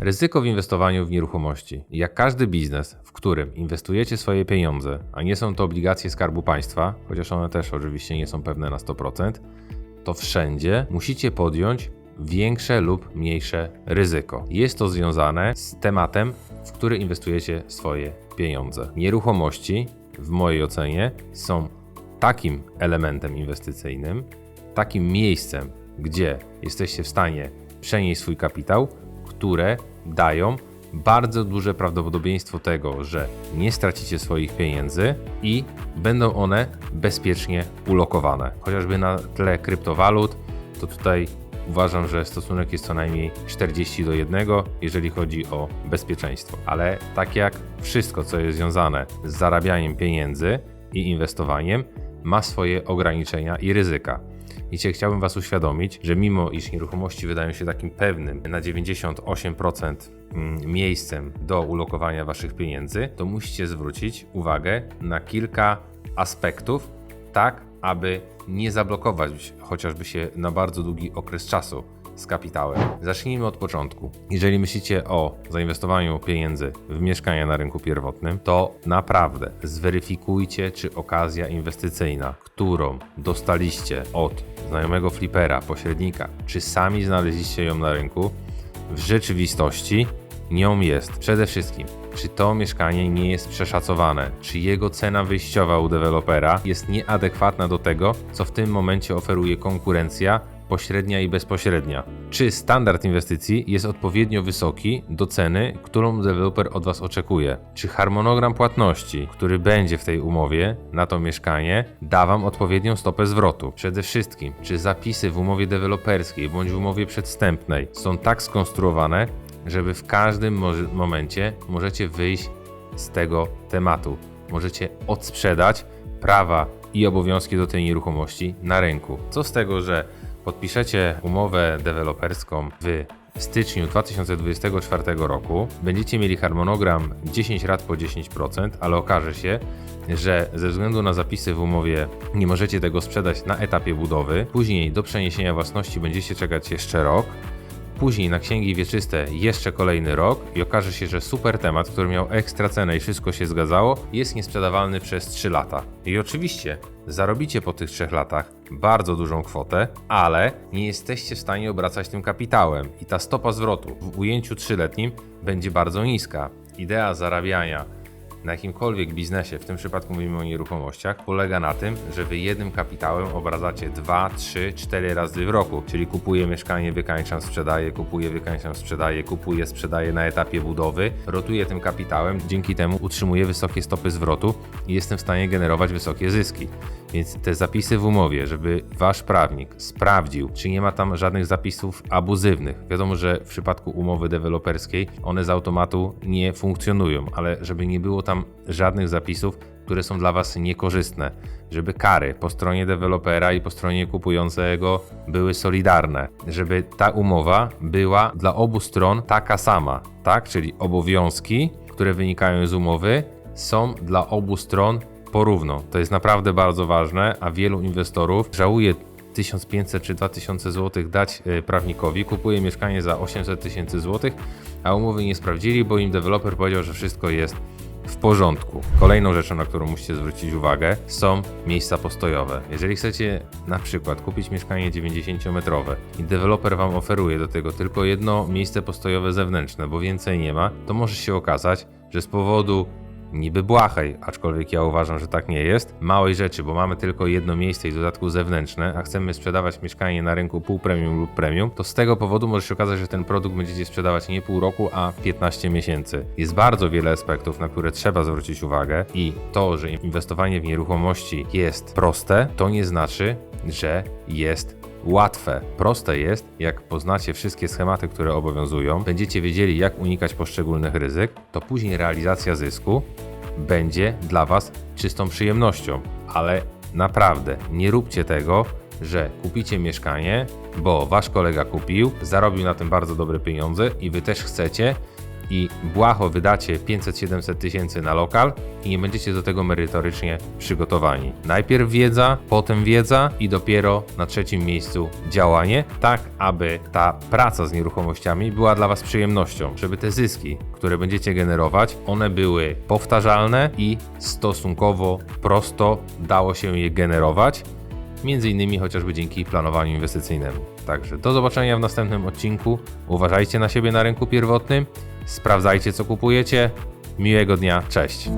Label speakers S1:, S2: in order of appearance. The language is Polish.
S1: Ryzyko w inwestowaniu w nieruchomości. Jak każdy biznes, w którym inwestujecie swoje pieniądze, a nie są to obligacje Skarbu Państwa, chociaż one też oczywiście nie są pewne na 100%, to wszędzie musicie podjąć większe lub mniejsze ryzyko. Jest to związane z tematem, w który inwestujecie swoje pieniądze. Nieruchomości, w mojej ocenie, są takim elementem inwestycyjnym, takim miejscem, gdzie jesteście w stanie przenieść swój kapitał, które dają bardzo duże prawdopodobieństwo tego, że nie stracicie swoich pieniędzy i będą one bezpiecznie ulokowane. Chociażby na tle kryptowalut, to tutaj uważam, że stosunek jest co najmniej 40 do 1, jeżeli chodzi o bezpieczeństwo. Ale tak jak wszystko, co jest związane z zarabianiem pieniędzy i inwestowaniem, ma swoje ograniczenia i ryzyka. I cię chciałbym Was uświadomić, że mimo iż nieruchomości wydają się takim pewnym na 98% mm, miejscem do ulokowania Waszych pieniędzy, to musicie zwrócić uwagę na kilka aspektów, tak aby nie zablokować chociażby się na bardzo długi okres czasu z kapitałem. Zacznijmy od początku. Jeżeli myślicie o zainwestowaniu pieniędzy w mieszkania na rynku pierwotnym, to naprawdę zweryfikujcie, czy okazja inwestycyjna, którą dostaliście od znajomego flipera, pośrednika, czy sami znaleźliście ją na rynku, w rzeczywistości nią jest. Przede wszystkim, czy to mieszkanie nie jest przeszacowane, czy jego cena wyjściowa u dewelopera jest nieadekwatna do tego, co w tym momencie oferuje konkurencja pośrednia i bezpośrednia. Czy standard inwestycji jest odpowiednio wysoki do ceny, którą deweloper od Was oczekuje? Czy harmonogram płatności, który będzie w tej umowie na to mieszkanie, da Wam odpowiednią stopę zwrotu? Przede wszystkim, czy zapisy w umowie deweloperskiej bądź w umowie przedstępnej są tak skonstruowane, żeby w każdym mo- momencie możecie wyjść z tego tematu. Możecie odsprzedać prawa i obowiązki do tej nieruchomości na rynku. Co z tego, że podpiszecie umowę deweloperską w styczniu 2024 roku, będziecie mieli harmonogram 10 lat po 10%, ale okaże się, że ze względu na zapisy w umowie nie możecie tego sprzedać na etapie budowy. Później do przeniesienia własności będziecie czekać jeszcze rok. Później na księgi wieczyste jeszcze kolejny rok i okaże się, że super temat, który miał ekstra cenę i wszystko się zgadzało, jest niesprzedawalny przez 3 lata. I oczywiście zarobicie po tych 3 latach bardzo dużą kwotę, ale nie jesteście w stanie obracać tym kapitałem i ta stopa zwrotu w ujęciu 3-letnim będzie bardzo niska. Idea zarabiania na jakimkolwiek biznesie, w tym przypadku mówimy o nieruchomościach, polega na tym, że wy jednym kapitałem obracacie 2, 3, 4 razy w roku. Czyli kupuję mieszkanie, wykańczam, sprzedaję, kupuję, wykańczam, sprzedaję, kupuję, sprzedaję na etapie budowy, rotuję tym kapitałem, dzięki temu utrzymuję wysokie stopy zwrotu i jestem w stanie generować wysokie zyski. Więc te zapisy w umowie, żeby wasz prawnik sprawdził, czy nie ma tam żadnych zapisów abuzywnych. Wiadomo, że w przypadku umowy deweloperskiej one z automatu nie funkcjonują, ale żeby nie było tam żadnych zapisów, które są dla was niekorzystne, żeby kary po stronie dewelopera i po stronie kupującego były solidarne, żeby ta umowa była dla obu stron taka sama, tak? Czyli obowiązki, które wynikają z umowy, są dla obu stron porówno. To jest naprawdę bardzo ważne, a wielu inwestorów żałuje 1500 czy 2000 zł dać e, prawnikowi, kupuje mieszkanie za 800 tysięcy złotych, a umowy nie sprawdzili, bo im deweloper powiedział, że wszystko jest w porządku. Kolejną rzeczą, na którą musicie zwrócić uwagę, są miejsca postojowe. Jeżeli chcecie na przykład kupić mieszkanie 90-metrowe i deweloper Wam oferuje do tego tylko jedno miejsce postojowe zewnętrzne, bo więcej nie ma, to może się okazać, że z powodu niby błahej, aczkolwiek ja uważam, że tak nie jest, małej rzeczy, bo mamy tylko jedno miejsce i w dodatku zewnętrzne, a chcemy sprzedawać mieszkanie na rynku pół premium lub premium, to z tego powodu może się okazać, że ten produkt będziecie sprzedawać nie pół roku, a 15 miesięcy. Jest bardzo wiele aspektów, na które trzeba zwrócić uwagę i to, że inwestowanie w nieruchomości jest proste, to nie znaczy, że jest łatwe. Proste jest, jak poznacie wszystkie schematy, które obowiązują, będziecie wiedzieli, jak unikać poszczególnych ryzyk, to później realizacja zysku będzie dla Was czystą przyjemnością. Ale naprawdę nie róbcie tego, że kupicie mieszkanie, bo Wasz kolega kupił, zarobił na tym bardzo dobre pieniądze i Wy też chcecie i błaho wydacie 500-700 tysięcy na lokal i nie będziecie do tego merytorycznie przygotowani. Najpierw wiedza, potem wiedza i dopiero na trzecim miejscu działanie, tak aby ta praca z nieruchomościami była dla Was przyjemnością, żeby te zyski, które będziecie generować, one były powtarzalne i stosunkowo prosto dało się je generować, między innymi chociażby dzięki planowaniu inwestycyjnemu. Także do zobaczenia w następnym odcinku. Uważajcie na siebie na rynku pierwotnym, sprawdzajcie co kupujecie. Miłego dnia, cześć.